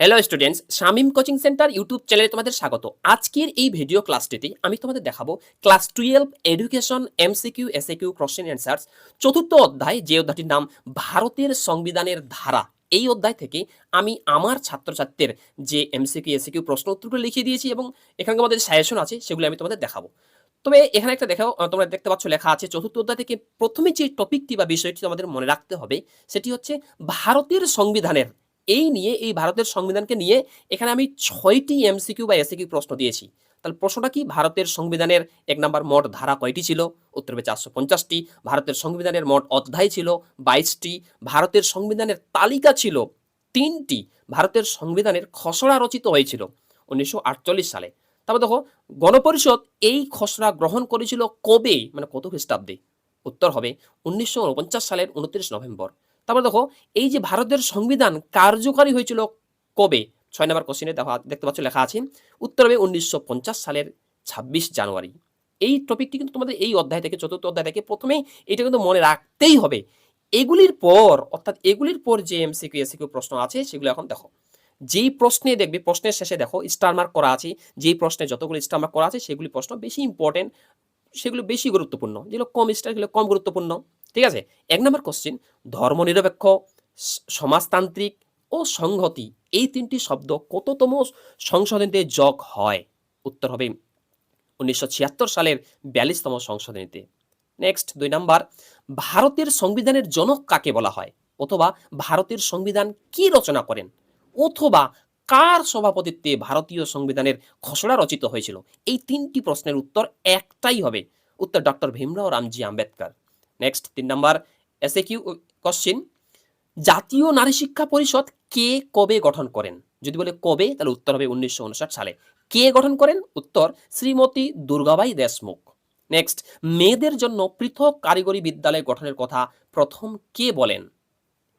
Hello students Shamim coaching centre YouTube চ্যানেলে তোমাদের স্বাগত। আজকের এই ভিডিও ক্লাসটিতে আমি তোমাদের দেখাবো class twelve education MCQ SAQ question answers চতুর্থ অধ্যায় যে অধ্যায়টির নাম ভারতের সংবিধানের ধারা। এই অধ্যায় থেকে আমি আমার ছাত্রছাত্রীদের যে এমসিকিউ এসএকিউ প্রশ্ন উত্তরগুলো লিখিয়ে দিয়েছি এবং এখানে আমাদের সাজেশন আছে, সেগুলো আমি তোমাদের দেখাবো। তবে এখানে একটা দেখাও তোমরা দেখতে পাচ্ছ লেখা আছে, চতুর্থ অধ্যায় থেকে প্রথমে যে টপিকটি বা বিষয়টি আমাদের মনে রাখতে হবে, সেটি হচ্ছে ভারতের সংবিধানের এই নিয়ে, এই ভারতের সংবিধানকে নিয়ে এখানে আমি ছয়টি এমসিকিউ বা এসিকিউ প্রশ্ন দিয়েছি। তাহলে প্রশ্নটা কি? ভারতের সংবিধানের এক নম্বর মোট ধারা কয়টি ছিল? উত্তর হবে চারশো পঞ্চাশটি। ভারতের সংবিধানের মোট অধ্যায় ছিল বাইশটি। ভারতের সংবিধানের তালিকা ছিল তিনটি। ভারতের সংবিধানের খসড়া রচিত হয়েছিল উনিশশো আটচল্লিশ সালে। তারপর দেখো, গণপরিষদ এই খসড়া গ্রহণ করেছিল কবে? মানে কত খ্রিস্টাব্দে? উত্তর হবে উনিশশো উনপঞ্চাশ সালের উনত্রিশ নভেম্বর। তারপর দেখো, এই যে ভারতের সংবিধান কার্যকারী হয়েছিল কবে? ছয় নম্বর কোশ্চেনে দেখো, দেখতে পাচ্ছ লেখা আছে, উত্তর হবে উনিশশো পঞ্চাশ সালের ছাব্বিশ জানুয়ারি। এই টপিকটি কিন্তু তোমাদের এই অধ্যায় থেকে, চতুর্থ অধ্যায় থেকে প্রথমেই এটা কিন্তু মনে রাখতেই হবে। এগুলির পর, অর্থাৎ এগুলির পর যে এমসিকিউ এসিকিউ প্রশ্ন আছে, সেগুলো এখন দেখো। যেই প্রশ্নে দেখবে, প্রশ্নের শেষে দেখো স্টার মার্ক করা আছে, যেই প্রশ্নে যতগুলো স্টার মার্ক করা আছে, সেগুলি প্রশ্ন বেশি ইম্পর্টেন্ট সেগুলো বেশি গুরুত্বপূর্ণ। যেগুলো কম স্টার কম গুরুত্বপূর্ণ। ঠিক আছে? এক নম্বর কোশ্চিন ধর্মনিরপেক্ষ সমাজতান্ত্রিক ও সংহতি, এই তিনটি শব্দ কততম সংশোধনীতে যোগ হয়? উত্তর হবে উনিশশো ছিয়াত্তর সালের বিয়াল্লিশতম সংশোধনীতে। নেক্সট দুই নাম্বার, ভারতের সংবিধানের জনক কাকে বলা হয়? অথবা ভারতের সংবিধান কি রচনা করেন? অথবা কার সভাপতিত্বে ভারতীয় সংবিধানের খসড়া রচিত হয়েছিল? এই তিনটি প্রশ্নের উত্তর একটাই হবে। উত্তর ডক্টর ভীমরাও রামজি আম্বেদকর। নেক্সট তিন নাম্বার এসে কিউ কোশ্চিন জাতীয় নারী শিক্ষা পরিষদ কে কবে গঠন করেন? যদি বলে কবে, তাহলে উত্তর হবে উনিশশো উনষাট সালে। কে গঠন করেন? উত্তর, শ্রীমতী দুর্গাবাই দেশমুখ। নেক্সট মেয়েদের জন্য পৃথক কারিগরি বিদ্যালয় গঠনের কথা প্রথম কে বলেন?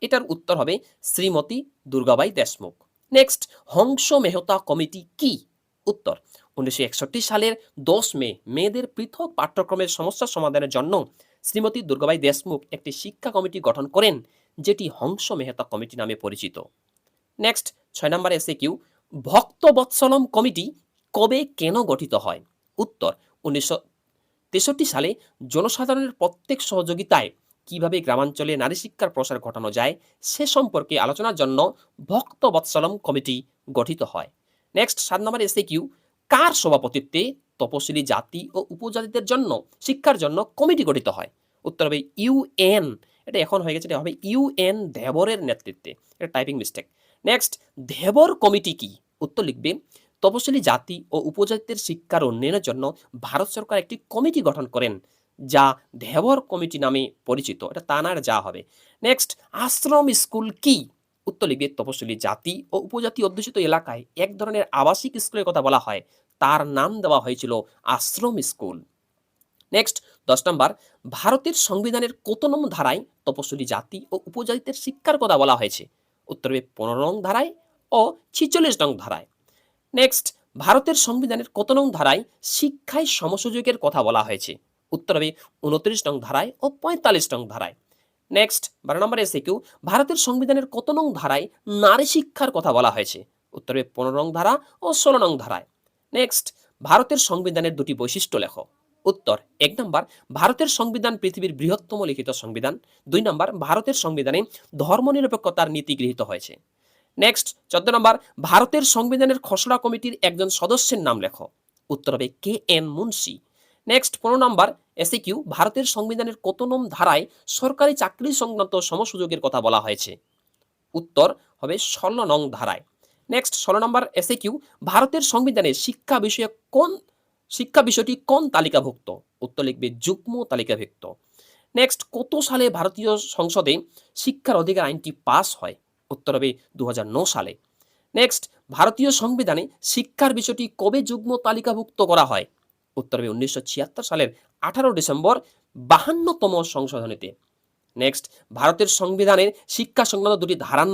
এটার উত্তর হবে শ্রীমতী দুর্গাবাই দেশমুখ। নেক্সট হংস মেহতা কমিটি কি? উত্তর, উনিশশো একষট্টি সালের দশ মে, মেয়েদের পৃথক পাঠ্যক্রমের সমস্যা সমাধানের জন্য শ্রীমতী দুর্গাবাই দেশমুখ একটি শিক্ষা কমিটি গঠন করেন, যেটি হংস মেহতা কমিটি নামে পরিচিত। নেক্সট, ছয় নম্বর এসে কিউ ভক্তবৎসলম কমিটি কবে কেন গঠিত হয়? উত্তর, উনিশশো তেষট্টি সালে জনসাধারণের প্রত্যেক সহযোগিতায় কীভাবে গ্রামাঞ্চলে নারী শিক্ষার প্রসার ঘটানো যায়, সে সম্পর্কে আলোচনার জন্য ভক্তবৎসলম কমিটি গঠিত হয়। নেক্সট, সাত নম্বর এসে কিউ কার সভাপতিত্বে তপশিলি জাতি ও উপজাতিদের জন্য শিক্ষার জন্য কমিটি গঠিত হয়? উত্তর হবে ইউএন এটা এখন হয়ে গেছে, এটা হবে ইউএন দেবরের নেতৃত্বে। এটা typing mistake next Dhebar committee কি? উত্তর লিখবে, তপশিলি জাতি ও উপজাতিদের শিক্ষার উন্নয়নের জন্য ভারত সরকার একটি কমিটি গঠন করেন, যা দেবর কমিটি নামে পরিচিত। এটা তানার যা হবে। নেক্সট আশ্রম স্কুল কি? উত্তর লিখবে, তপশিলি জাতি ও উপজাতি অধ্যুষিত এলাকায় এক ধরনের আবাসিক স্কুলের কথা বলা হয়। তার নাম দেওয়া হয়েছিল আশ্রম স্কুল। নেক্সট দশ নম্বর, ভারতের সংবিধানের কত নং ধারায় তপশিলি জাতি ও উপজাতিদের শিক্ষার কথা বলা হয়েছে? উত্তর পনেরো নং ধারায় ও ছিচল্লিশ নং ধারায়। নেক্সট ভারতের সংবিধানের কত নং ধারায় শিক্ষায় সমসুযোগের কথা বলা হয়েছে? উত্তর হবে উনত্রিশ নং ধারায় ও পঁয়তাল্লিশ নং ধারায়। নেক্সট বারো নম্বর এসে কেউ ভারতের সংবিধানের কত নং ধারায় নারী শিক্ষার কথা বলা হয়েছে? উত্তর হবে পনেরো নং ধারা ও ষোলো নং ধারায়। নেক্সট ভারতের সংবিধানের দুটি বৈশিষ্ট্য লেখো। উত্তর, এক নম্বর, ভারতের সংবিধান পৃথিবীর বৃহত্তম লিখিত সংবিধান। দুই নম্বর, ভারতের সংবিধানে ধর্মনিরপেক্ষতার নীতি গৃহীত হয়েছে। নেক্সট চোদ্দ নম্বর, ভারতের সংবিধানের খসড়া কমিটির একজন সদস্যের নাম লেখো। উত্তর হবে কে এন মুন্সি। নেক্সট পনেরো নম্বর এসে কিউ ভারতের সংবিধানের কত নং ধারায় সরকারি চাকরি সংক্রান্ত সমসুযোগের কথা বলা হয়েছে। উত্তর হবে ষোলো নং ধারায়। নেক্সট ষোলো নম্বর এসে কিউ ভারতের সংবিধানে শিক্ষা বিষয়ে কোন, শিক্ষা বিষয়টি কোন তালিকাভুক্ত? উত্তর লিখবে যুগ্ম তালিকাভুক্ত। নেক্সট কত সালে ভারতীয় সংসদে শিক্ষার অধিকার আইনটি পাস হয়? উত্তর হবে দু সালে। নেক্সট ভারতীয় সংবিধানে শিক্ষার বিষয়টি কবে যুগ্ম তালিকাভুক্ত করা হয়? উত্তর হবে উনিশশো ছিয়াত্তর সালের আঠারো ডিসেম্বর, বাহান্নতম সংশোধনীতে। নেক্সট ভারতের সংবিধানের শিক্ষা সংক্রান্ত দুটি ধারার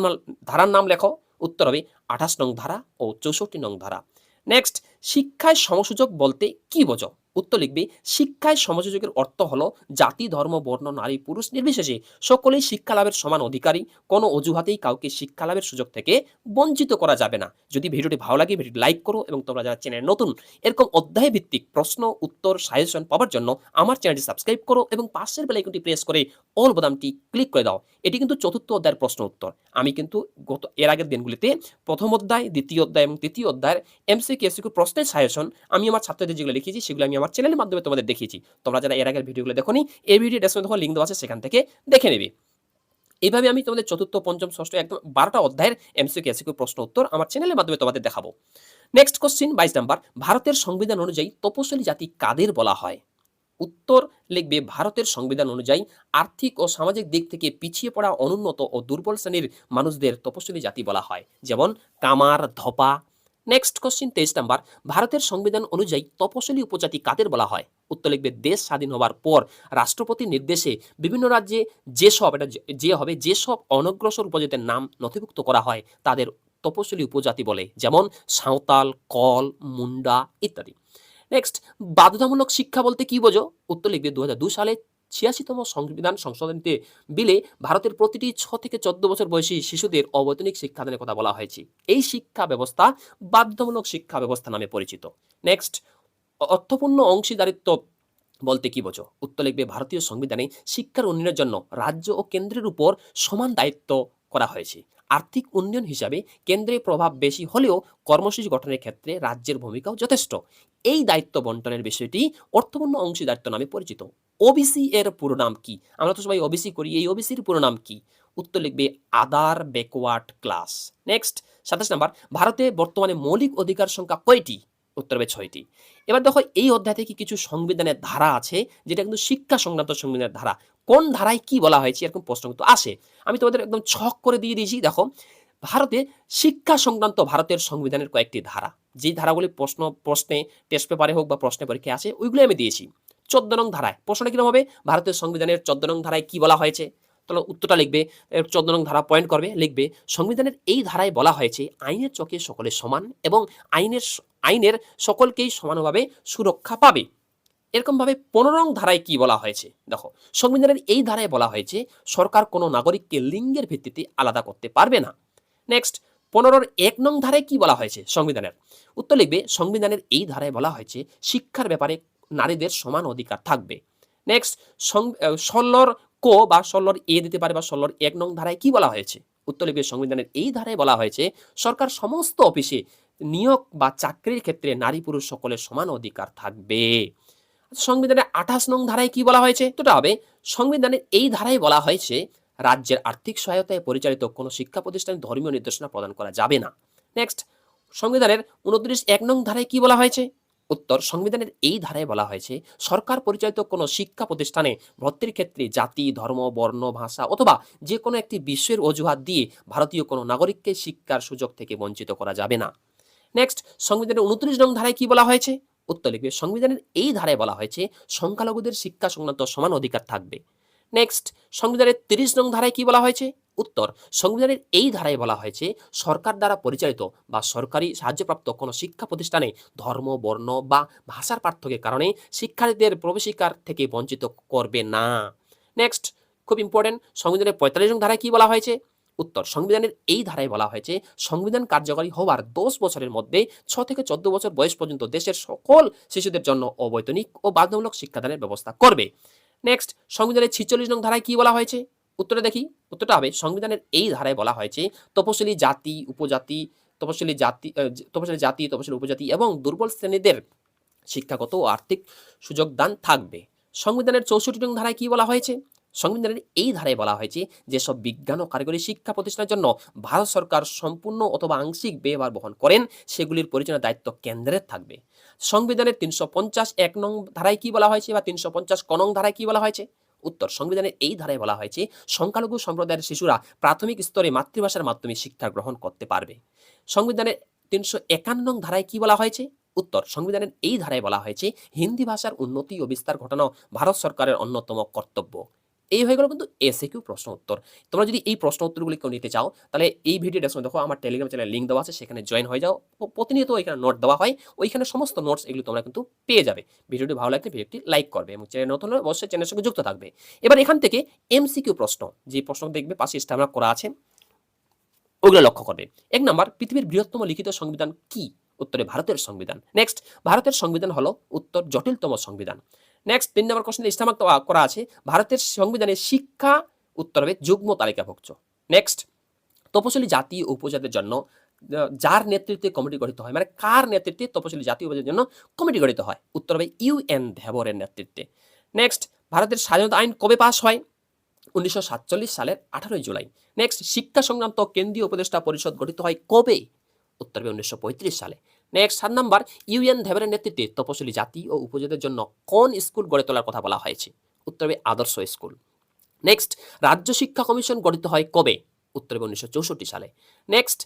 ধারার নাম লেখো। উত্তর হবে আঠাশ নং ধারা ও চৌষট্টি নং ধারা। নেক্সট শিক্ষায় সমসূচক বলতে কি বোঝো? উত্তর লিখবে, শিক্ষায় সমযোজকের অর্থ হলো জাতি, ধর্ম, বর্ণ, নারী, পুরুষ নির্বিশেষে সকলেই শিক্ষা লাভের সমান অধিকারী। কোনো অজুহাতেই কাউকে শিক্ষা লাভের সুযোগ থেকে বঞ্চিত করা যাবে না। যদি ভিডিওটি ভালো লাগে, ভিডিওটি লাইক করো এবং তোমরা যারা চ্যানেল নতুন, এরকম অধ্যায় ভিত্তিক প্রশ্ন, উত্তর, সাজেশন পাওয়ার জন্য আমার চ্যানেলটি সাবস্ক্রাইব করো এবং পাশের বেলাইকনটি প্রেস করে অল বোতামটি ক্লিক করে দাও। এটি কিন্তু চতুর্থ অধ্যায়ের প্রশ্ন উত্তর। আমি কিন্তু গত, এর আগের দিনগুলিতে প্রথম অধ্যায়, দ্বিতীয় অধ্যায় এবং তৃতীয় অধ্যায়ের এমসি কেসিকু প্রশ্নের সাজেশন আমি আমার ছাত্রদের যেগুলো লিখেছি, সেগুলো আমি আমার চ্যানেলের মাধ্যমে তোমাদের দেখিয়েছি। তোমরা যারা এর আগের ভিডিওগুলো দেখোনি, এই ভিডিও ডেসক্রিপশনে তখন লিঙ্ক দেওয়া আছে, সেখান থেকে দেখে নেবে। এইভাবে আমি তোমাদের চতুর্থ, পঞ্চম, ষষ্ঠ, একদম বারোটা অধ্যায়ের এমসি কেসিকু প্রশ্ন উত্তর আমার চ্যানেলের মাধ্যমে তোমাদের দেখাবো। নেক্সট কোশ্চিন বাইশ নাম্বার, ভারতের সংবিধান অনুযায়ী তপশিলি জাতি কাদের বলা হয়? উত্তর লিখবে, ভারতের সংবিধান অনুযায়ী আর্থিক ও সামাজিক দিক থেকে পিছিয়ে পড়া অনুন্নত ও দুর্বল শ্রেণির মানুষদের তপশিলি জাতি বলা হয়। যেমন কামার, ধপা নেক্সট কোশ্চিন তেইশ নাম্বার। ভারতের সংবিধান অনুযায়ী তপশিলি উপজাতি কাদের বলা হয়? উত্তর লিখবে, দেশ স্বাধীন হওয়ার পর রাষ্ট্রপতির নির্দেশে বিভিন্ন রাজ্যে যেসব, এটা যে- হবে, যেসব অনগ্রসর উপজাতির নাম নথিভুক্ত করা হয়, তাদের তপশিলি উপজাতি বলে, যেমন সাঁওতাল, কল, মুন্ডা ইত্যাদি। নেক্সট বাধ্যতামূলক শিক্ষা বলতে কি বোঝো? উত্তর লিখবে দু হাজার দুই সালে ছিয়াশিতম সংবিধান সংশোধনীতে বিলে ভারতের প্রতিটি ছ থেকে চোদ্দ বছর বয়সী শিশুদের অবৈতনিক শিক্ষাদানের কথা বলা হয়েছে। এই শিক্ষা ব্যবস্থা বাধ্যমূলক শিক্ষা ব্যবস্থা নামে পরিচিত। নেক্সট অর্থপূর্ণ অংশীদারিত্ব বলতে কি বোঝো? উত্তর লিখবে, ভারতীয় সংবিধানে শিক্ষার উন্নয়নের জন্য রাজ্য ও কেন্দ্রের উপর সমান দায়িত্ব করা হয়েছে। আর্থিক উন্নয়ন হিসাবে কেন্দ্রে প্রভাব বেশি হলেও কর্মসূচি গঠনের ক্ষেত্রে রাজ্যের ভূমিকাও যথেষ্ট। এই দায়িত্ব বন্টনের বিষয়টি অর্থপূর্ণ অংশীদারিত্ব নামে পরিচিত। ওবিসি এর পুরো নাম কি? আমরা তো সবাই ওবিসি করি, এই ওবিসির পুরো নাম কি? উত্তর লিখবে আদার ব্যাকওয়ার্ড ক্লাস। নেক্সট সাতাশ নাম্বার, ভারতে বর্তমানে মৌলিক অধিকার সংখ্যা কয়টি? উত্তর হবে ছয়টি। এবার দেখো, এই অধ্যায় থেকে কিছু সংবিধানের ধারা আছে, যেটা কিন্তু শিক্ষা সংক্রান্ত সংবিধানের ধারা। কোন ধারায় কি বলা হয়েছে, এরকম প্রশ্ন কিন্তু আসে। আমি তোমাদের একদম ছক করে দিয়ে দিয়েছি, দেখো। ভারতে শিক্ষা সংক্রান্ত ভারতের সংবিধানের কয়েকটি ধারা। যে ধারাগুলি প্রশ্ন, প্রশ্নে টেস্ট পেপারে হোক বা প্রশ্নে পরীক্ষায় আসে, ওইগুলো আমি দিয়েছি। চোদ্দ নং ধারায়। প্রশ্নটা কীরকম হবে? ভারতের সংবিধানের চোদ্দ নং ধারায় কি বলা হয়েছে? তাহলে উত্তরটা লিখবে চোদ্দ নং ধারা পয়েন্ট করবে, লিখবে, সংবিধানের এই ধারায় বলা হয়েছে, আইনের চোখে সকলে সমান এবং আইনের আইনের সকলকেই সমানভাবে সুরক্ষা পাবে। এরকমভাবে পনেরো ধারায় কি বলা হয়েছে? দেখো, সংবিধানের এই ধারায় বলা হয়েছে, সরকার কোনো নাগরিককে লিঙ্গের ভিত্তিতে আলাদা করতে পারবে না। নেক্সট পনেরোর এক নং ধারায় কি বলা হয়েছে সংবিধানের? উত্তর লিখবে, সংবিধানের এই ধারায় বলা হয়েছে, শিক্ষার ব্যাপারে নারীদের সমান অধিকার থাকবে। নেক্সট ষোলোর কো বা ষোলোর এ দিতে পারে বা ষোলোর এক নং ধারায় কি বলা হয়েছে? উত্তর লিখবে সংবিধানের এই ধারায় বলা হয়েছে, সরকার সমস্ত অফিসে নিয়োগ বা চাকরির ক্ষেত্রে নারী পুরুষ সকলের সমান অধিকার থাকবে। সংবিধানের আঠাশ নং ধারায় কি বলা হয়েছে? তোটা হবে, সংবিধানের এই ধারায় বলা হয়েছে, রাজ্যের আর্থিক সহায়তায় পরিচালিত কোনো শিক্ষা প্রতিষ্ঠানে ধর্মীয় নির্দেশনা প্রদান করা যাবে না। নেক্সট সংবিধানের উনত্রিশ এক নং ধারায় কি বলা হয়েছে? উত্তর সংবিধানের এই ধারায় বলা হয়েছে, সরকার পরিচালিত কোনো শিক্ষা প্রতিষ্ঠানে ভর্তির ক্ষেত্রে জাতি, ধর্ম, বর্ণ, ভাষা অথবা যে কোনো একটি বিশ্বের অজুহাত দিয়ে ভারতীয় কোনো নাগরিককে শিক্ষার সুযোগ থেকে বঞ্চিত করা যাবে না। নেক্সট সংবিধানের উনত্রিশ নং ধারায় কি বলা হয়েছে? উত্তর লিখবে, সংবিধানের এই ধারায় বলা হয়েছে, সংখ্যালঘুদের শিক্ষা সংক্রান্ত সমান অধিকার থাকবে। নেক্সট সংবিধানের তিরিশ নং ধারায় কি বলা হয়েছে? উত্তর। সংবিধানের এই ধারায় বলা হয়েছে, সরকার দ্বারা পরিচালিত বা সরকারি সাহায্যপ্রাপ্ত কোনো শিক্ষা প্রতিষ্ঠানে ধর্ম, বর্ণ বা ভাষার পার্থক্যের কারণে শিক্ষার্থীদের প্রবেশিকার থেকে বঞ্চিত করবে না। নেক্সট খুব ইম্পর্টেন্ট সংবিধানের পঁয়তাল্লিশ নং ধারায় কি বলা হয়েছে? উত্তর, সংবিধানের এই ধারায় বলা হয়েছে, সংবিধান কার্যকরী হওয়ার দশ বছরের মধ্যে ছ থেকে চোদ্দ বছর বয়স পর্যন্ত দেশের সকল শিশুদের জন্য অবৈতনিক ও বাধ্যমূলক শিক্ষাদানের ব্যবস্থা করবে। নেক্সট সংবিধানের ছিচল্লিশ নং ধারায় কি বলা হয়েছে? উত্তরটা দেখি, উত্তরটা হবে, সংবিধানের এই ধারায় বলা হয়েছে, তপশিলি জাতি, উপজাতি, তপশিলি জাতি তপশিলি জাতি, তপশিলি উপজাতি এবং দুর্বল শ্রেণীদের শিক্ষাগত ও আর্থিক সুযোগ দান থাকবে। সংবিধানের চৌষট্টি নং ধারায় কি বলা হয়েছে? সংবিধানের এই ধারায় বলা হয়েছে, যেসব বিজ্ঞান ও কারিগরি শিক্ষা প্রতিষ্ঠানের জন্য ভারত সরকার সম্পূর্ণ অথবা আংশিক ব্যয়ভার বহন করেন, সেগুলির পরিচালনার দায়িত্ব কেন্দ্রের থাকবে। সংবিধানের তিনশো পঞ্চাশ এক নং ধারায় কি বলা হয়েছে বা তিনশো পঞ্চাশ ক নং ধারায় কি বলা হয়েছে? উত্তর। সংবিধানের এই ধারায় বলা হয়েছে, সংখ্যালঘু সম্প্রদায়ের শিশুরা প্রাথমিক স্তরে মাতৃভাষার মাধ্যমে শিক্ষা গ্রহণ করতে পারবে। সংবিধানের তিনশো একান্ন ধারায় কি বলা হয়েছে? উত্তর। সংবিধানের এই ধারায় বলা হয়েছে, হিন্দি ভাষার উন্নতি ও বিস্তার ঘটানো ভারত সরকারের অন্যতম কর্তব্য। এই হয়ে গেল কিন্তু এসে কিউ প্রশ্ন উত্তর। তোমরা যদি এই প্রশ্ন উত্তরগুলি কেউ নিতে চাও, তাহলে এই ভিডিও ডেসক্রিপশন দেখো, আমার টেলিগ্রাম চ্যানেল লিঙ্ক দেওয়া আছে, সেখানে জয়েন হয়ে যাও। প্রতিনিয়ত ওইখানে নোট দেওয়া হয়, ওইখানে সমস্ত নোটস এগুলো তোমরা কিন্তু পেয়ে যাবে। ভিডিওটি ভালো লাগলে ভিডিওটি লাইক করবে এবং চ্যানেল নতুন হলে অবশ্যই চ্যানেলের সঙ্গে যুক্ত থাকবে। এবার এখান থেকে এমসিকিউ প্রশ্ন, যে প্রশ্ন দেখবে, পাশে স্টামনা করা আছে, ওগুলো লক্ষ্য করবে। এক নাম্বার, পৃথিবীর বৃহত্তম লিখিত সংবিধান কি? উত্তরে ভারতের সংবিধান। নেক্সট ভারতের সংবিধান হলো উত্তর জটিলতম সংবিধান। নেক্সট তিন নম্বর কোশ্চেন ইস্তামাক করা আছে ভারতের সংবিধানে শিক্ষা উত্তর হবে যুগ্ম তালিকাভুক্ত নেক্সট তপশিলি জাতি ও উপজাতির জন্য যার নেতৃত্বে কমিটি গঠিত হয় মানে কার নেতৃত্বে তপশিলি জাতি উপজাতির জন্য কমিটি গঠিত হয় উত্তর হবে ইউএন ধেবরের নেতৃত্বে নেক্সট ভারতের স্বাধীনতা আইন কবে পাস হয় উনিশশো সাতচল্লিশ সালের আঠারোই জুলাই নেক্সট শিক্ষা সংক্রান্ত কেন্দ্রীয় উপদেষ্টা পরিষদ গঠিত হয় কবে উত্তর হবে উনিশশো পঁয়ত্রিশ সালে নেক্সট সাত নাম্বার, ইউএন ধেবরের নেতৃত্বে তপশিলি জাতি ও উপজাতির জন্য কোন স্কুল গড়ে তোলার কথা বলা হয়েছে? উত্তর হবে আদর্শ স্কুল। নেক্সট রাজ্য শিক্ষা কমিশন গঠিত হয় কবে? উত্তর হবে উনিশশো চৌষট্টি সালে। নেক্সট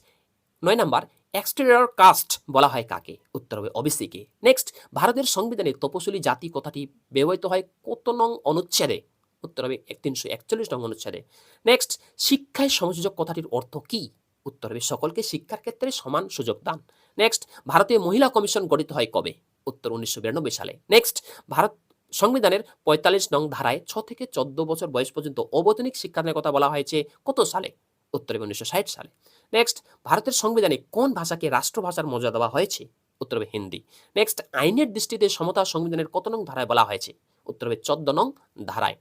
নয় নাম্বার এক্সটেরিয়র কাস্ট বলা হয় কাকে? উত্তর হবে ওবিসিকে নেক্সট ভারতের সংবিধানে তপশিলি জাতি কথাটি ব্যবহৃত হয় কত নং অনুচ্ছেদে? উত্তর হবে তিনশো একচল্লিশ নং অনুচ্ছেদে। নেক্সট শিক্ষায় সমসুযোগ কথাটির অর্থ কি? উত্তর হবে সকলকে শিক্ষার ক্ষেত্রে সমান সুযোগ দান। নেক্সট ভারতীয় মহিলা কমিশন গঠিত হয় কবে? উত্তর উনিশশো বিরানব্বই সালে। নেক্সট ভারত সংবিধানের পঁয়তাল্লিশ নং ধারায় ছ থেকে চোদ্দ বছর বয়স পর্যন্ত অবৈতনিক শিক্ষাদানের কথা বলা হয়েছে কত সালে? উত্তর উনিশশো সালে। নেক্সট ভারতের সংবিধানে কোন ভাষাকে রাষ্ট্রভাষার মর্যাদা দেওয়া হয়েছে? উত্তর হবে হিন্দি। নেক্সট আইনের দৃষ্টিতে সমতা সংবিধানের কত নং ধারায় বলা হয়েছে? উত্তর হবে চোদ্দ নং ধারায়।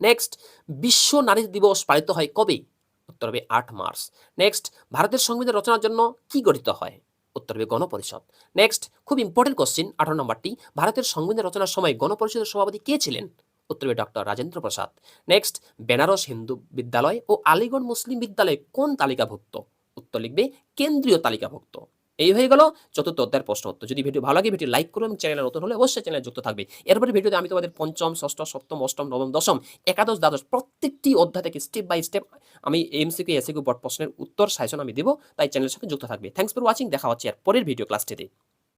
নেক্সট বিশ্ব নারী দিবস পালিত হয় কবে? উত্তর হবে আট মার্চ। নেক্সট ভারতের সংবিধান রচনার জন্য কি গঠিত হয়? উত্তর হবে গণপরিষদ। নেক্সট খুব ইম্পর্টেন্ট কোশ্চিন আঠারো নম্বরটি, ভারতের সংবিধান রচনার সময় গণপরিষদের সভাপতি কে ছিলেন? উত্তর হবে ডক্টর রাজেন্দ্র প্রসাদ। নেক্সট বেনারস হিন্দু বিদ্যালয় ও আলিগড় মুসলিম বিদ্যালয় কোন তালিকাভুক্ত? উত্তর লিখবে, কেন্দ্রীয় তালিকাভুক্ত। এই হয়ে গেল চতুর্থ অধ্যায়ের প্রশ্ন উত্তর। যদি ভিডিও ভালো লাগে ভিডিও লাইক করুন এবং চ্যানেলে নতুন হলে অবশ্যই চ্যানেলে যুক্ত থাকবে। এরপরে ভিডিওতে আমি তোমাদের পঞ্চম, ষষ্ঠ, সপ্তম, অষ্টম, নবম, দশম, একাদশ, দ্বাদশ প্রত্যেকটি অধ্যায় থেকে স্টেপ বাই স্টেপ আমি এমসিকিউ এসিকিউ বট প্রশ্নের উত্তর সাজেশন আমি দিব। তাই চ্যানেলের সঙ্গে যুক্ত থাকবে। থ্যাংকস ফর ওয়াচিং দেখা হচ্ছে এর পরের ভিডিও ক্লাসটিতে